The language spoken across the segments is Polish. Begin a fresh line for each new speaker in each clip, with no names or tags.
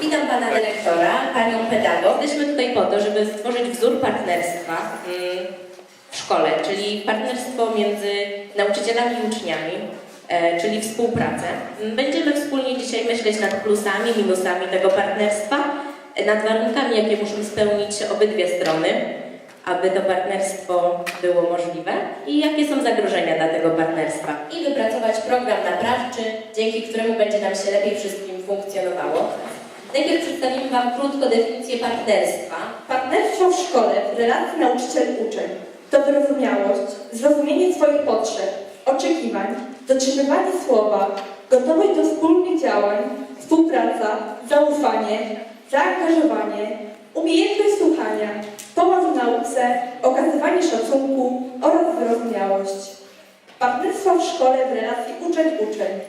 Witam pana dyrektora, panią pedagog. Jesteśmy tutaj po to, żeby stworzyć wzór partnerstwa mm, w szkole, czyli partnerstwo między nauczycielami i uczniami, e, czyli współpracę. Będziemy wspólnie dzisiaj myśleć nad plusami, minusami tego partnerstwa, nad warunkami, jakie muszą spełnić obydwie strony, aby to partnerstwo było możliwe i jakie są zagrożenia dla tego partnerstwa. I wypracować program naprawczy, dzięki któremu będzie nam się lepiej wszystkim funkcjonowało. Najpierw przedstawimy Wam krótko definicję partnerstwa.
Partnerstwo w szkole w relacji nauczyciel-uczeń to wyrozumiałość, zrozumienie swoich potrzeb, oczekiwań, dotrzymywanie słowa, gotowość do wspólnych działań, współpraca, zaufanie, zaangażowanie, umiejętność słuchania, pomoc w nauce, okazywanie szacunku oraz wyrozumiałość. Partnerstwo w szkole w relacji uczeń-uczeń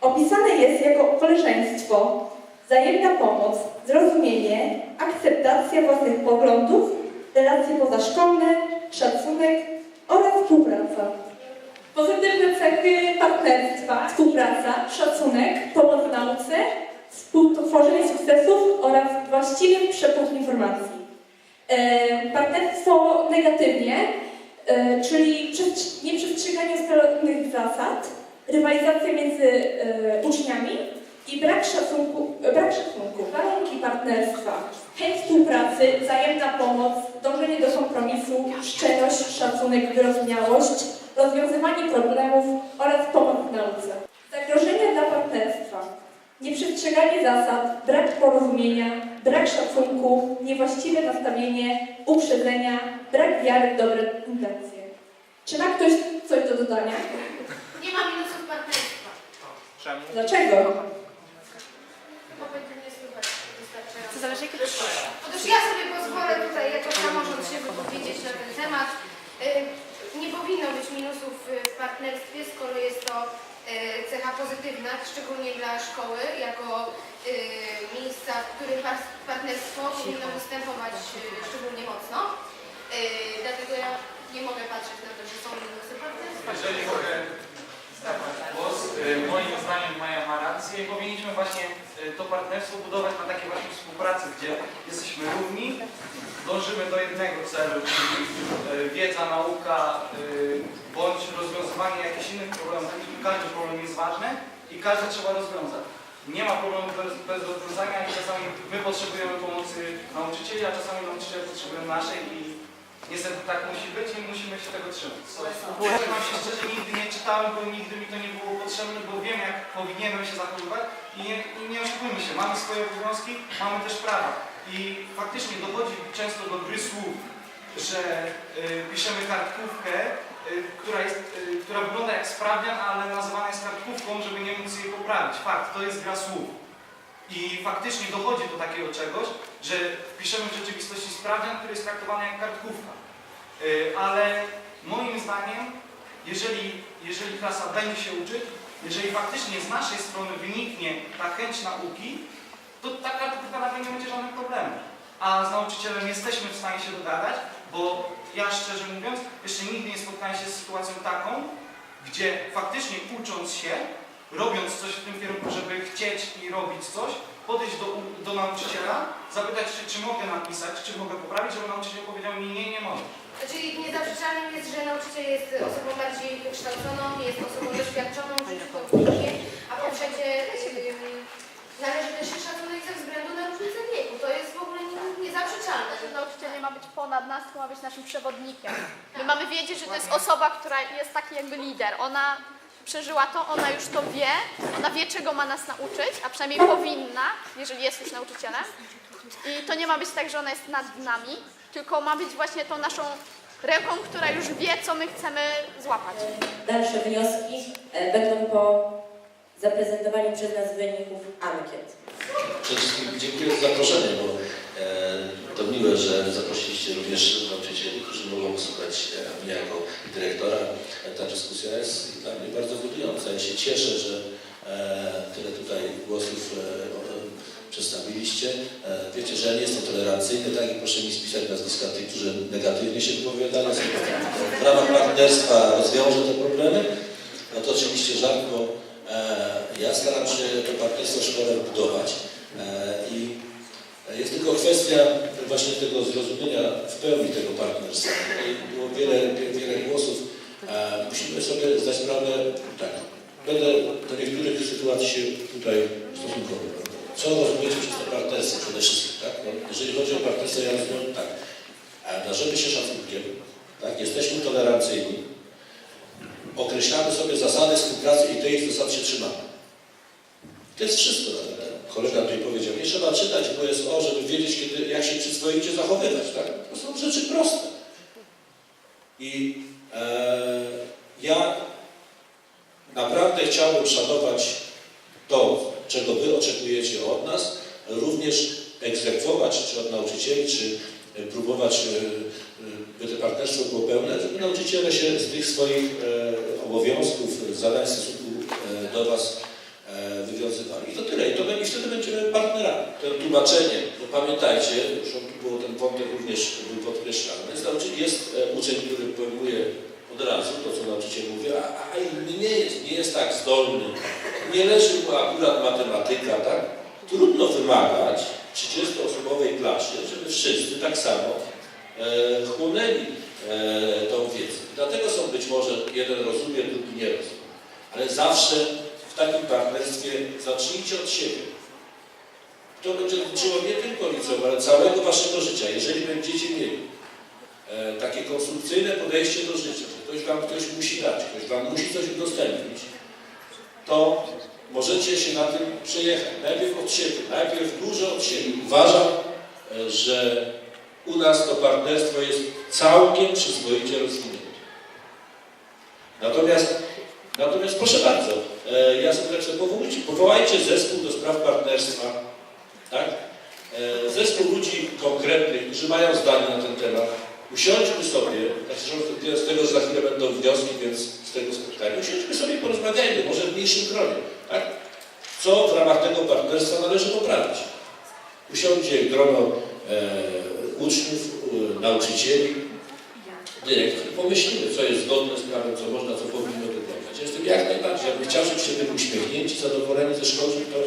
opisane jest jako koleżeństwo, wzajemna pomoc, zrozumienie, akceptacja własnych poglądów, relacje pozaszkolne, szacunek oraz współpraca. Pozytywne cechy partnerstwa, współpraca, szacunek, pomoc w nauce, współtworzenie sukcesów oraz właściwy przepływ informacji. E, partnerstwo negatywnie, e, czyli przestrzeg- nieprzestrzeganie ustalonych zasad, rywalizacja między e, uczniami i brak szacunku, brak szacunku, warunki partnerstwa, chęć współpracy, wzajemna pomoc, dążenie do kompromisu, szczerość, szacunek, wyrozumiałość, rozwiązywanie problemów oraz pomoc w nauce. Zagrożenia dla partnerstwa. Nieprzestrzeganie zasad, brak porozumienia, brak szacunku, niewłaściwe nastawienie, uprzedzenia, brak wiary w dobre intencje. Czy ma ktoś coś do dodania?
Nie ma minusów partnerstwa,
Czemu?
Dlaczego?
bo będzie nie słychać wystarczająco.
To zależy jakie
Otóż ja sobie pozwolę tutaj jako samorząd się wypowiedzieć na ten temat. Y, Nie powinno być minusów w partnerstwie, skoro jest to y, cecha pozytywna, szczególnie dla szkoły, jako y, miejsca, w którym par- partnerstwo powinno występować szczególnie mocno. Dlatego ja nie mogę patrzeć na to, że są minusy partnerstwa.
Jeżeli mogę głos, moim zdaniem Maja rację i powinniśmy właśnie y, to partnerstwo budować na takiej właśnie współpracy, gdzie jesteśmy równi, dążymy do jednego celu, czyli y, wiedza, nauka, y, bądź rozwiązywanie jakichś innych problemów. Każdy problem jest ważny i każdy trzeba rozwiązać. Nie ma problemu bez, bez rozwiązania i czasami my potrzebujemy pomocy nauczycieli, a czasami nauczyciele potrzebują naszej i niestety tak musi być i musimy się tego trzymać. Przyznam się szczerze, nigdy nie czytałem, bo nigdy mi to nie było potrzebne, bo wiem jak powinienem się zachowywać i nie, i nie oszukujmy się, mamy swoje obowiązki, mamy też prawa. I faktycznie dochodzi często do gry słów, że y, piszemy kartkówkę, y, która, jest, y, która wygląda jak sprawdzian, ale nazywana jest kartkówką, żeby nie móc jej poprawić. Fakt, to jest gra słów. I faktycznie dochodzi do takiego czegoś, że piszemy w rzeczywistości sprawdzian, który jest traktowany jak kartkówka. Y, Ale moim zdaniem, jeżeli, jeżeli klasa będzie się uczyć, jeżeli faktycznie z naszej strony wyniknie ta chęć nauki, to ta kartkówka nawet nie będzie żadnym problemem. A z nauczycielem jesteśmy w stanie się dogadać, bo ja szczerze mówiąc, jeszcze nigdy nie spotkałem się z sytuacją taką, gdzie faktycznie ucząc się, robiąc coś w tym kierunku, żeby chcieć i robić coś, podejść do, do nauczyciela, zapytać się, czy mogę napisać, czy mogę poprawić, żeby nauczyciel powiedział mi nie, nie mogę.
Czyli niezaprzeczalnym jest, że nauczyciel jest osobą bardziej wykształconą, jest osobą doświadczoną w życiu publicznie, a po trzecie należy też się szacunek ze względu na różnicę wieku. To jest w ogóle nie- niezaprzeczalne.
że nauczyciel nie ma być ponad nas, tylko ma być naszym przewodnikiem. My mamy wiedzieć, że to jest osoba, która jest taki jakby lider. Ona przeżyła to, ona już to wie, ona wie, czego ma nas nauczyć, a przynajmniej powinna, jeżeli jest już nauczycielem. I to nie ma być tak, że ona jest nad nami, tylko ma być właśnie tą naszą ręką, która już wie, co my chcemy złapać.
Dalsze wnioski e, będą po zaprezentowaniu przez nas wyników ankiet.
Przede wszystkim dziękuję za zaproszenie, bo to miłe, że zaprosiliście również nauczycieli, którzy mogą słuchać e, mnie jako dyrektora. E, Ta dyskusja jest dla mnie bardzo budująca. Ja się cieszę, że e, tyle tutaj głosów e, przedstawiliście. E, wiecie, że ja nie jestem tolerancyjny, tak i proszę mi spisać nazwiska tych, którzy negatywnie się wypowiadali. W ramach partnerstwa rozwiążę te problemy. No to oczywiście żart, bo e, ja staram się to partnerstwo szkole budować. E, I jest tylko kwestia właśnie tego zrozumienia w pełni tego partnerstwa. Było wiele, wiele głosów. Musimy sobie zdać sprawę, tak, będę do niektórych sytuacji się tutaj stosunkowy. Co rozumiecie przez to partnerstwo przede wszystkim, tak? No, jeżeli chodzi o partnerstwo, ja rozumiem tak. Darzymy się szacunkiem, tak? Jesteśmy tolerancyjni, określamy sobie zasady współpracy i tych zasad się trzymamy. To jest wszystko. Kolega tutaj powiedział, nie trzeba czytać WSO, żeby wiedzieć, kiedy, jak się przyzwoicie zachowywać, tak? To są rzeczy proste. I e, ja naprawdę chciałbym szanować to, czego Wy oczekujecie od nas, również egzekwować, czy od nauczycieli, czy e, próbować, e, e, by to partnerstwo było pełne, żeby nauczyciele się z tych swoich obowiązków, zadań w stosunku do Was I to tyle. I, to, I wtedy będziemy partnerami. To tłumaczenie, no pamiętajcie, już tu było ten wątek również był podkreślany, jest, nauczyciel, jest e, uczeń, który pojmuje od razu to, co nauczyciel mówi, a, a inny nie jest, nie jest tak zdolny, nie leży mu akurat matematyka, tak? Trudno wymagać w 30-osobowej klasie, żeby wszyscy tak samo e, chłonęli e, tą wiedzę. Dlatego są być może jeden rozumie, drugi nie rozumie. Ale zawsze w takim partnerstwie zacznijcie od siebie. To będzie dotyczyło nie tylko liceum, ale całego waszego życia. Jeżeli będziecie mieli e, takie konstrukcyjne podejście do życia, że ktoś wam ktoś musi dać, ktoś wam musi coś udostępnić, to możecie się na tym przejechać. Najpierw od siebie, najpierw dużo od siebie. Uważam, e, że u nas to partnerstwo jest całkiem przyzwoicie rozwinięte. Natomiast, natomiast proszę bardzo, ja sobie tak powołajcie, powołajcie zespół do spraw partnerstwa, tak? E, zespół ludzi konkretnych, którzy mają zdanie na ten temat. Usiądźmy sobie, znaczy, z tego za chwilę będą wnioski, więc z tego spotkania, usiądźmy sobie i porozmawiajmy, może w mniejszym gronie, tak? Co w ramach tego partnerstwa należy poprawić. Usiądzie grono e, uczniów, e, nauczycieli, dyrektor, pomyślimy, co jest zgodne z prawem, co można, co powinno jestem jak najbardziej, ja bym chciał, żebyście byli uśmiechnięci, zadowoleni ze szkoły, żeby to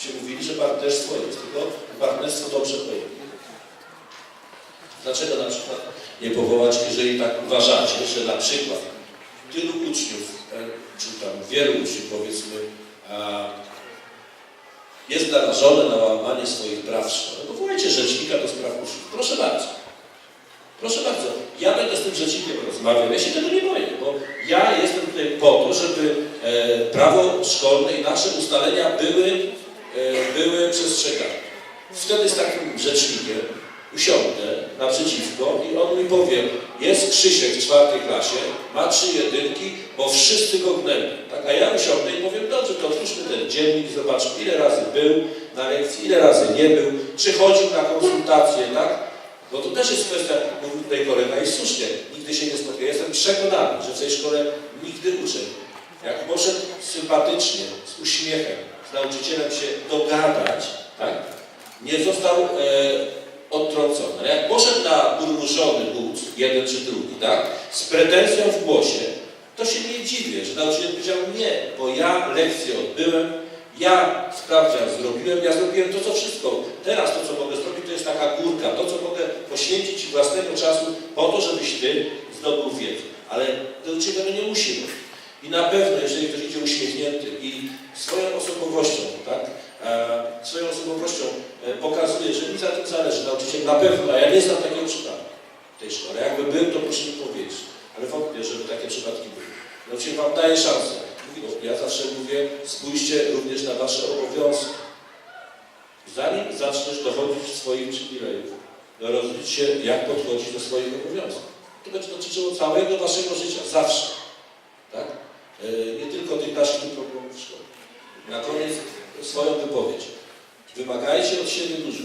się mówili, że partnerstwo jest, tylko partnerstwo dobrze pojęte. Dlaczego na przykład nie powołać, jeżeli tak uważacie, że na przykład tylu uczniów, e, czy tam wielu uczniów powiedzmy, jest narażone na łamanie swoich praw w szkole, powołajcie rzecznika do spraw uczniów. Proszę bardzo. Proszę bardzo, ja będę z tym rzecznikiem rozmawiał, ja się tego nie boję, bo ja jestem tutaj po żeby e, prawo szkolne i nasze ustalenia były, e, były przestrzegane. Wtedy z takim rzecznikiem usiądę naprzeciwko i on mi powie, jest Krzysiek w czwartej klasie, ma trzy jedynki, bo wszyscy go gnębią. Tak? A ja usiądę i powiem, dobrze, to otwórzmy ten dziennik, zobaczmy ile razy był na lekcji, ile razy nie był, czy chodził na konsultacje, tak? Bo to też jest kwestia, mówił tutaj kolega i słusznie, nigdy się nie spotkał. Jestem przekonany, że w tej szkole nigdy uczeń, jak poszedł sympatycznie, z uśmiechem, z nauczycielem się dogadać, tak? nie został e, odtrącony. Jak poszedł na burmuszony wódz, jeden czy drugi, tak? z pretensją w głosie, to się nie dziwię, że nauczyciel powiedział nie, bo ja lekcję odbyłem, ja sprawdzian zrobiłem, ja zrobiłem to, co wszystko. Teraz to, co mogę zrobić, to jest taka górka, to, co mogę poświęcić Ci własnego czasu po to, żebyś Ty zdobył wiedzę. Ale nauczyciel tego nie musi. I na pewno, jeżeli ktoś idzie uśmiechnięty i swoją osobowością, tak, e, swoją osobowością e, pokazuje, że mi za tym zależy, nauczyciel na pewno, a ja nie znam takiego przypadku w tej szkole. Jakby był, to proszę mi powiedzieć. Ale wątpię, żeby takie przypadki były. Nauczyciel Wam daje szansę. Mówi, no, Ja zawsze mówię, spójrzcie również na Wasze obowiązki. Zanim zaczniesz dochodzić swoich przywilejów, rozlicz się, jak podchodzić do swoich obowiązków. To będzie dotyczyło całego Waszego życia, zawsze. Tak? E, Nie tylko tych naszych problemów w szkole. Na koniec swoją wypowiedź. Wymagajcie od siebie dużo.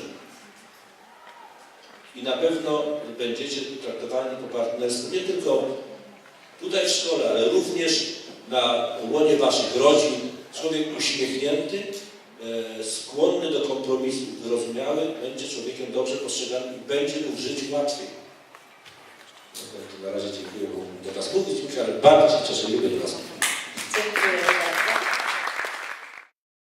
I na pewno będziecie traktowani po partnerstwie nie tylko tutaj w szkole, ale również na łonie waszych rodzin. Człowiek uśmiechnięty, e, skłonny do kompromisu, wyrozumiały, będzie człowiekiem dobrze postrzeganym i będzie mu w życiu łatwiej. Na razie dziękuję, bo do Was mówić, ale bardzo się cieszę, Was.
Dziękuję.